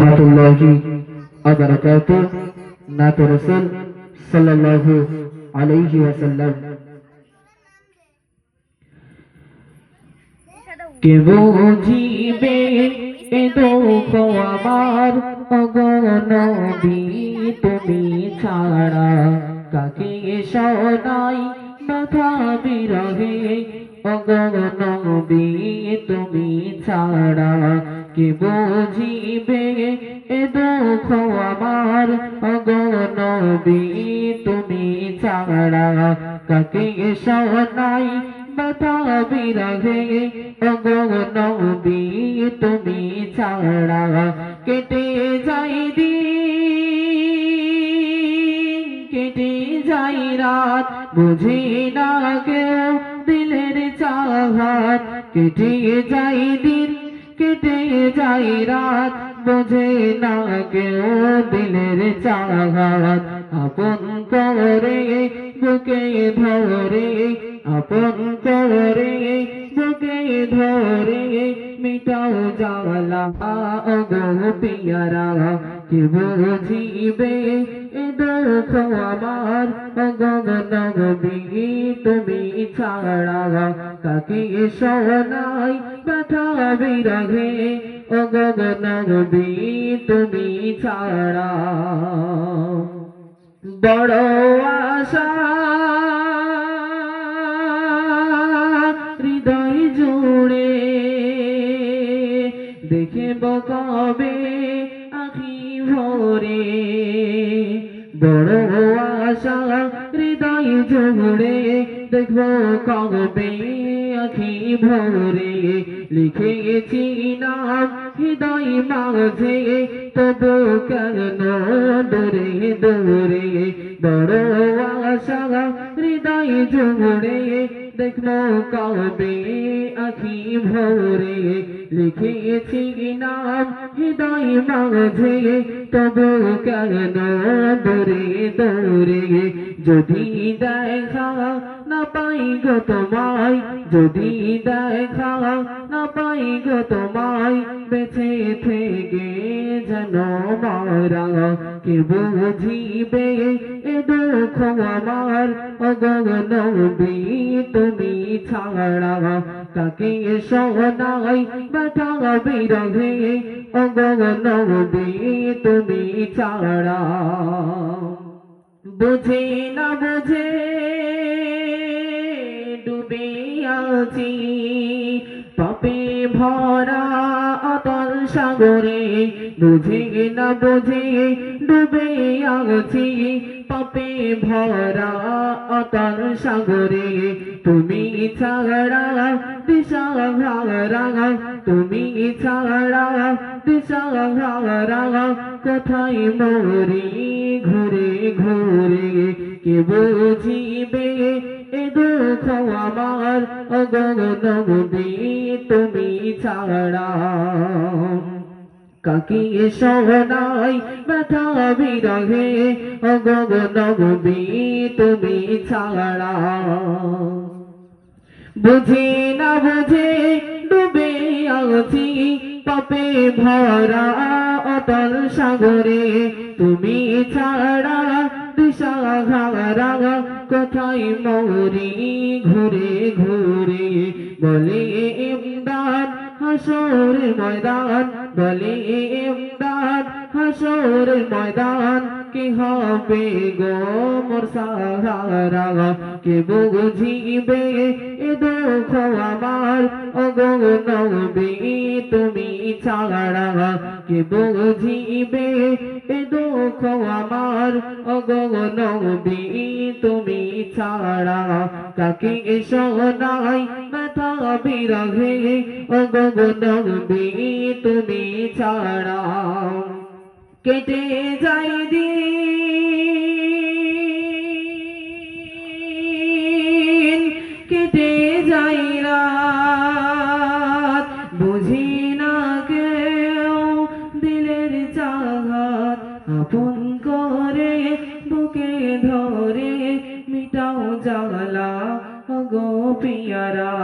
রহমতুল্লাহি আবরাকাতু নাত রাসূল সাল্লাল্লাহু আলাইহি ওয়াসাল্লাম। কে বুঝিবে এ দুঃখ আমার অগনবী তুমি ছাড়া কাকে শোনাই ব্যথা বিরহে অগনবী তুমি ছাড়া কে বুঝিবে, এ দুঃখ আমার। অগনবী তুমি ছাড়া কাকে শোনাই? ব্যথা বিরহে অগনবী তুমি ছাড়া কেটে যাই দি কেটে যাই রাত। বুঝি না কেউ দিলের চাহাত কেটে যাই দিন। কেটে যাই রাত, বোঝে না কেউ দিলের চাহাত আপন করে বুকে ধরে, আপন করে বুকে ধরে মিটাও জালা গো পিয়ারা, কি বুঝিবে? দুঃখ আমার গগনবী তুমি ছাড়া কাকে শোনাই ব্যথা বিরহে ও গগনবী তুমি ছাড়া বড় আশা হৃদয় জুড়ে দেখে কবে আখি ভরে বড় আশা হৃদয় জুড়ে, দেখব কবে আখি ভরে, লিখেছি নাম হৃদয় মাঝে তবু কেন দরে দূরে বড় আশা হৃদয় জুড়ে দেখল কবে আখি ভরে লিখেছি নাম, হৃদয় মাঝে, তবু কেন দূরে দূরে? যদি দেখা না পাই গো তোমায়, যদি দেখা না পাই গো তোমায়, বেঁচে থেকে মারা কে বুঝিবে এ দুঃখ আমার? অগনবী তুমি ছাড়া তাকে শোনাই ব্যথা বিরহে। অগনবী তুমি ছাড়া। বুঝে না বুঝে ডুবে আছি। পাপে ভরা সাগরে বুঝে না বুঝে ডুবে আছি, পাপে ভরা অতল সাগরে। তুমি ছাড়া দিশা হারা তুমি ছাড়া দিশা হারা কোথায় মরি ঘুরে ঘুরে? কে বুঝিবে দুঃখ আমার অগনবী তুমি ছাড়া। কাকি শোনাই ব্যথা বিরহে অগনবী তুমি ছাড়া। বুঝি না বুঝে, ডুবে আছি, পাপে ভরা অতল সাগরে। তুমি ছাড়া দিশা হারা কোথায় মৌরি ঘুরে ঘুরে? বলে ইমদান হাসর ময়দান বলে ইমদাদ হাসর ময়দান, কি হবে গো মোর সাহারা? কে বুঝিবে এ দুঃখ আমার? অগনবী তুমি ছাড়া। কে বুঝিবে এ দুঃখ আমার? অগনবী তুমি ছাড়া। কাকে বিরহে? অগনবী তুমি ছাড়া কেটে যাই দিন। কেটে যাই বুঝি না কেউ দিলের চাঘাত আপন করে বুকে ধরে মিটাও জালা গো পিয়ারা।